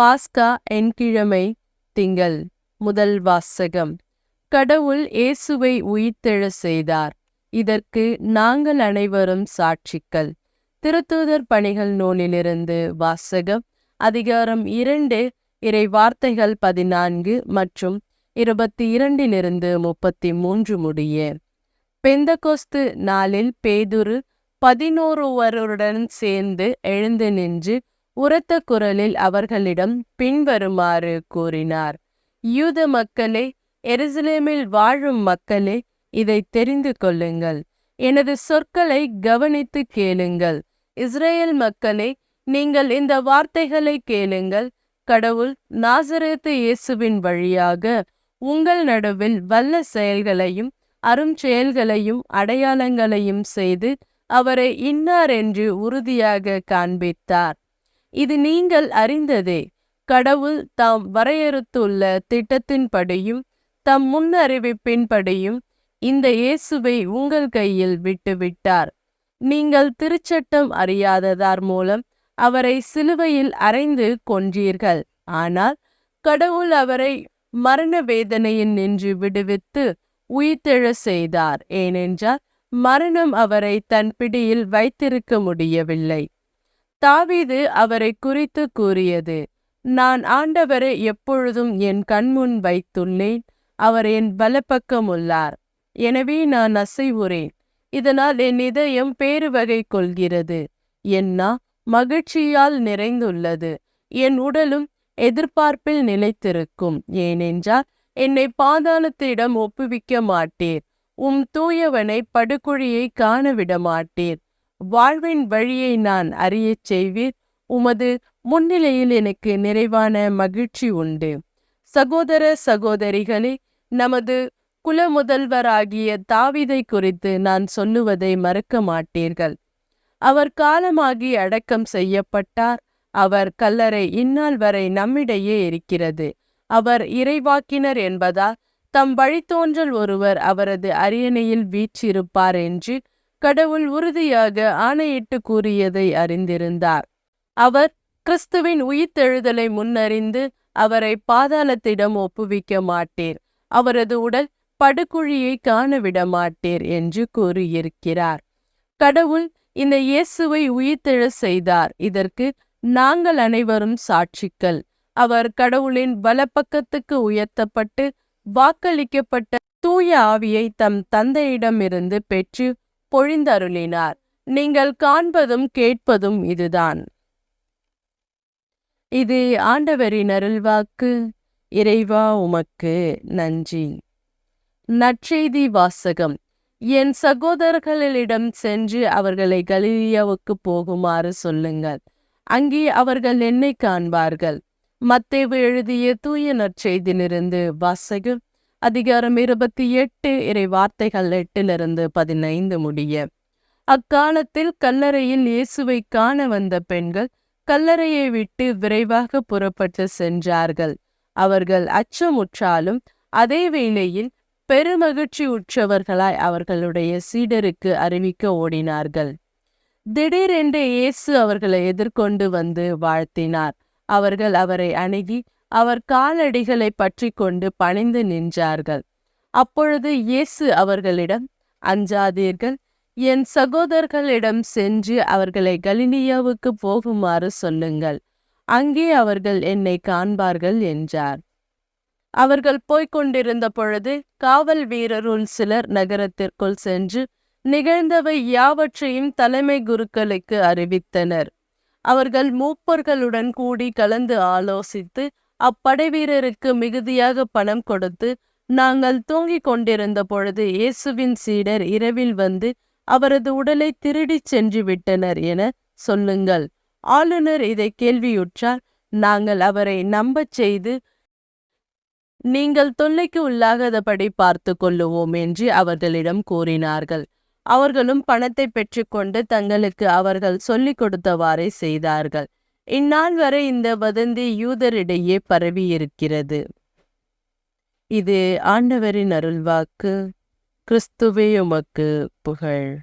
பாஸ்கா என்கிழமை திங்கள் முதல் வாசகம். கடவுள் இயேசுவை உயிர்த்தெழ செய்தார். இதற்கு நாங்கள் அனைவரும் சாட்சிகள். திருத்தூதர் பணிகள் நூலிலிருந்து வாசகம் அதிகாரம் இரண்டு இறை வார்த்தைகள் பதினான்கு மற்றும் இருபத்தி இரண்டிலிருந்து முப்பத்தி மூன்று முடிய. பெந்தகோஸ்து நாளில் பேதுரு பதினோருவருடன் சேர்ந்து எழுந்து நின்று உரத்த குரலில் அவர்களிடம் பின்வருமாறு கூறினார் யூத மக்களே எருசலேமில் வாழும் மக்களே இதை தெரிந்து கொள்ளுங்கள். எனது சொற்களை கவனித்து கேளுங்கள். இஸ்ரேல் மக்களே நீங்கள் இந்த வார்த்தைகளை கேளுங்கள். கடவுள் நாசரேத்து இயேசுவின் வழியாக உங்கள் நடுவில் வல்ல செயல்களையும் அரும் செயல்களையும் அடையாளங்களையும் செய்து அவரை இன்னார் என்று உறுதியாக காண்பித்தார். இது நீங்கள் அறிந்ததே. கடவுள் தாம் வரையறுத்துள்ள திட்டத்தின்படியும் தம் முன்னறிவிப்பின்படியும் இந்த இயேசுவை உங்கள் கையில் விட்டுவிட்டார் நீங்கள் திருச்சட்டம் அறியாததார் மூலம் அவரை சிலுவையில் அறைந்து கொன்றீர்கள். ஆனால் கடவுள் அவரை மரண வேதனையில் நின்று விடுவித்து உயிர்த்தெழ செய்தார். ஏனென்றால் மரணம் அவரை தன் பிடியில் வைத்திருக்க முடியவில்லை. தாவீது அவரை குறித்து கூறியது நான் ஆண்டவரை எப்பொழுதும் என் கண்முன் வைத்துள்ளேன் அவர் என் பலப்பக்கம் உள்ளார். எனவே நான் அசைவுறேன். இதனால் என் இதயம் பேருவகை கொள்கிறது. என்னா மகிழ்ச்சியால் நிறைந்துள்ளது. என் உடலும் எதிர்பார்ப்பில் நிலைத்திருக்கும். ஏனென்றால் என்னை பாதாளத்திடம் ஒப்புவிக்க மாட்டீர். உம் தூயவனை படுகொழியை காண விட மாட்டீர் வாழ்வின் வழியை நான் அறியச் செய்வீர். உமது முன்னிலையில் எனக்கு நிறைவான மகிழ்ச்சி உண்டு. சகோதர சகோதரிகளே நமது குலமுதல்வராகிய தாவிதை குறித்து நான் சொல்லுவதை மறக்க மாட்டீர்கள். அவர் காலமாகி அடக்கம் செய்யப்பட்டார். அவர் கல்லறை இந்நாள் வரை நம்மிடையே இருக்கிறது. அவர் இறைவாக்கினர் என்பதால் தம் வழித்தோன்றல் ஒருவர் அவரது அரியணையில் வீற்றிருப்பார் என்று கடவுள் உறுதியாக ஆணையிட்டு கூறியதை அறிந்திருந்தார். அவர் கிறிஸ்துவின் உயிர்த்தெழுதலை முன்னறிந்து அவரை பாதாளத்திடம் ஒப்புவிக்க மாட்டீர். அவரது உடல் படுகுழியை காணவிட மாட்டீர் என்று கூறியிருக்கிறார். கடவுள் இந்த இயேசுவை உயிர்த்தெழ செய்தார். இதற்கு நாங்கள் அனைவரும் சாட்சிகள். அவர் கடவுளின் வலப்பக்கத்துக்கு உயர்த்தப்பட்டு வாக்களிக்கப்பட்ட தூய ஆவியை தம் தந்தையிடமிருந்து பெற்று பொழிந்தருளினார். நீங்கள் காண்பதும் கேட்பதும் இதுதான். இது ஆண்டவரின் அருள்வாக்கு. இறைவா உமக்கு நன்றி. நற்செய்தி வாசகம். என் சகோதரர்களிடம் சென்று அவர்களை கலீலியாவுக்கு போகுமாறு சொல்லுங்கள். அங்கே அவர்கள் என்னை காண்பார்கள். மத்தேவு எழுதிய தூய நற்செய்தியிலிருந்து வாசகம். அதிகாரம் இருபத்தி எட்டு இறை வார்த்தைகள் எட்டிலிருந்து பதினைந்து முடிய. அக்காலத்தில் கல்லறையில் இயேசுவை காண வந்த பெண்கள் கல்லறையை விட்டு விரைவாக புறப்பட்டு சென்றார்கள். அவர்கள் அச்சமுற்றாலும் அதே வேளையில் பெருமகிழ்ச்சி உற்றவர்களாய் அவர்களுடைய சீடருக்கு அறிவிக்க ஓடினார்கள். திடீரென்று இயேசு அவர்களை எதிர்கொண்டு வந்து வாழ்த்தினார். அவர்கள் அவரை அணுகி அவர் காலடிகளை பற்றி கொண்டு பணிந்து நின்றார்கள். அப்பொழுது இயேசு அவர்களிடம் அஞ்சாதீர்கள் என் சகோதரர்களிடம் சென்று அவர்களை கலினியாவுக்கு போகுமாறு சொல்லுங்கள். அங்கே அவர்கள் என்னை காண்பார்கள் என்றார். அவர்கள் போய்கொண்டிருந்த பொழுது காவல் வீரருள் சிலர் நகரத்திற்குள் சென்று நிகழ்ந்தவை யாவற்றையும் தலைமை குருக்களுக்கு அறிவித்தனர். அவர்கள் மூப்பர்களுடன் கூடி கலந்து ஆலோசித்து அப்படை வீரருக்கு மிகுதியாக பணம் கொடுத்து நாங்கள் தூங்கிக் கொண்டிருந்த பொழுது இயேசுவின் சீடர் இரவில் வந்து அவரது உடலை திருடிச் சென்று விட்டனர் என சொல்லுங்கள். ஆளுநர் இதை கேள்வியுற்றார். நாங்கள் அவரை நம்பச் செய்து நீங்கள் தொல்லைக்கு உள்ளாகாதபடி பார்த்து கொள்ளுவோம் என்று அவர்களிடம் கூறினார்கள். அவர்களும் பணத்தை பெற்றுக்கொண்டு தங்களுக்கு அவர்கள் சொல்லிக் கொடுத்தவாறே செய்தார்கள். இந்நாள் வரை இந்த வதந்தி யூதரிடையே பரவியிருக்கிறது. இது ஆண்டவரின் அருள்வாக்கு கிறிஸ்துவே உமக்கு புகழ்.